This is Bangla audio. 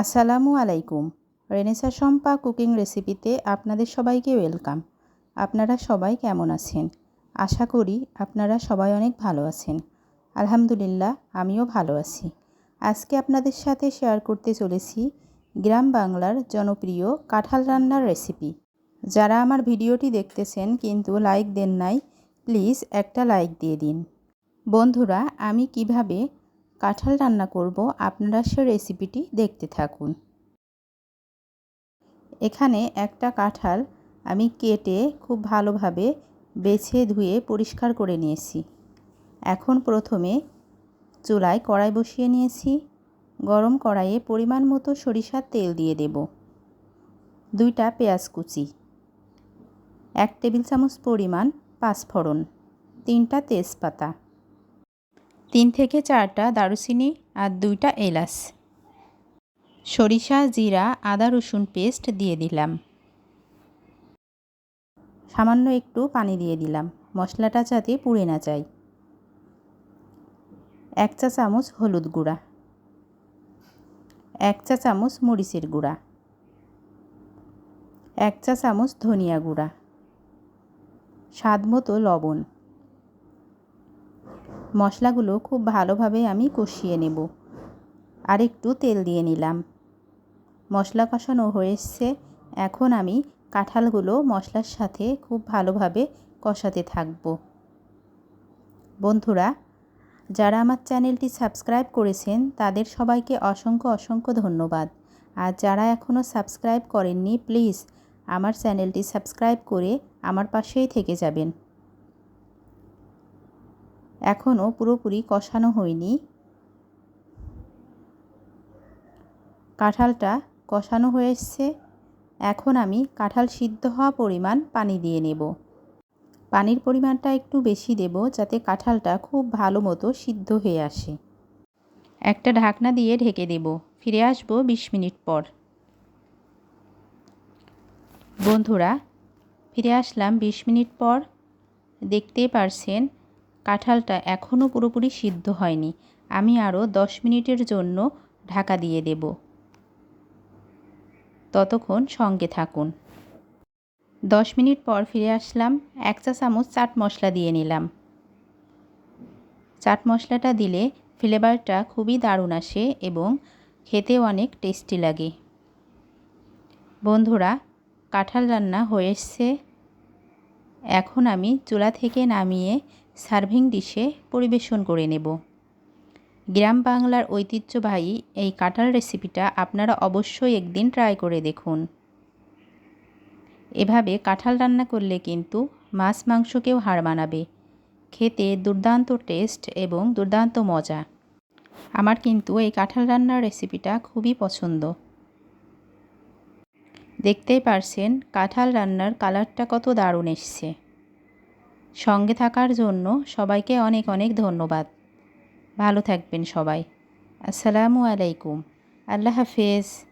আসসালামু আলাইকুম। রেনেসা শম্পা কুকিং রেসিপিতে আপনাদের সবাইকে ওয়েলকাম। আপনারা সবাই কেমন আছেন? আশা করি আপনারা সবাই অনেক ভালো আছেন। আলহামদুলিল্লাহ, আমিও ভালো আছি। আজকে আপনাদের সাথে শেয়ার করতে চলেছি গ্রাম বাংলার জনপ্রিয় কাঁঠাল রান্নার রেসিপি। যারা আমার ভিডিওটি দেখতেছেন কিন্তু লাইক দেন নাই, প্লিজ একটা লাইক দিয়ে দিন। বন্ধুরা, আমি কীভাবে কাঁঠাল রান্না করব, আপনারা সে রেসিপিটি দেখতে থাকুন। এখানে একটা কাঁঠাল আমি কেটে খুব ভালোভাবে বেছে ধুয়ে পরিষ্কার করে নিয়েছি। এখন প্রথমে চুলায় কড়াই বসিয়ে নিয়েছি। গরম কড়াইয়ে পরিমাণ মতো সরিষার তেল দিয়ে দেব। দুইটা পেঁয়াজ কুচি। এক টেবিল চামচ পরিমাণ পাঁচফোড়ন। তিনটা তেজপাতা। তিন থেকে চারটা দারুচিনি আর দুইটা এলাচ। সরিষা, জিরা, আদা, রসুন পেস্ট দিয়ে দিলাম। সামান্য একটু পানি দিয়ে দিলাম, মশলাটা যাতে পুড়ে না যায়। এক চা চামচ হলুদ গুঁড়া। এক চা চামচ মরিচের গুঁড়া। এক চা চামচ ধনিয়া গুঁড়া। স্বাদ মতো লবণ। মশলাগুলো খুব ভালোভাবে আমি কষিয়ে নেব। আর একটু তেল দিয়ে নিলাম। মশলা কষানো হয়ে এসছে। এখন আমি কাঁঠালগুলো মশলার সাথে খুব ভালোভাবে কষাতে থাকব। বন্ধুরা, যারা আমার চ্যানেলটি সাবস্ক্রাইব করেছেন, তাদের সবাইকে অসংখ্য অসংখ্য ধন্যবাদ। আর যারা এখনও সাবস্ক্রাইব করেননি, প্লিজ আমার চ্যানেলটি সাবস্ক্রাইব করে আমার পাশেই থেকে যাবেন। এখনও পুরোপুরি কষানো হয়নি। কাঁঠালটা কষানো হয়ে এসছে। এখন আমি কাঁঠাল সিদ্ধ হওয়া পরিমাণ পানি দিয়ে নেব। পানির পরিমাণটা একটু বেশি দেব যাতে কাঁঠালটা খুব ভালো মতো সিদ্ধ হয়ে আসে। একটা ঢাকনা দিয়ে ঢেকে দেব। ফিরে আসব বিশ মিনিট পর। বন্ধুরা, ফিরে আসলাম বিশ মিনিট পর। দেখতেই পারছেন কাঁঠালটা এখনও পুরোপুরি সিদ্ধ হয়নি। আমি আরও দশ মিনিটের জন্য ঢাকা দিয়ে দেব। ততক্ষণ সঙ্গে থাকুন। দশ মিনিট পর ফিরে আসলাম, এক চা চামচ চাট মশলা দিয়ে নিলাম। চাট মশলাটা দিলে ফ্লেভারটা খুবই দারুণ আসে এবং খেতে অনেক টেস্টি লাগে। বন্ধুরা, কাঁঠাল রান্না হয়ে এসছে। এখন আমি চুলা থেকে নামিয়ে সার্ভিং ডিশে পরিবেশন করে নেব। গ্রাম বাংলার ঐতিহ্যবাহী এই কাঁঠাল রেসিপিটা আপনারা অবশ্যই একদিন ট্রাই করে দেখুন। এভাবে কাঁঠাল রান্না করলে কিন্তু মাছ মাংসকেও হার মানাবে খেতে দুর্দান্ত টেস্ট এবং দুর্দান্ত মজা। আমার কিন্তু এই কাঁঠাল রান্নার রেসিপিটা খুবই পছন্দ। দেখতেই পারছেন কাঁঠাল রান্নার কালারটা কত দারুণ এসছে। সঙ্গে থাকার জন্য সবাইকে অনেক অনেক ধন্যবাদ। ভালো থাকবেন সবাই। আসসালামু আলাইকুম। আল্লাহ হাফেজ।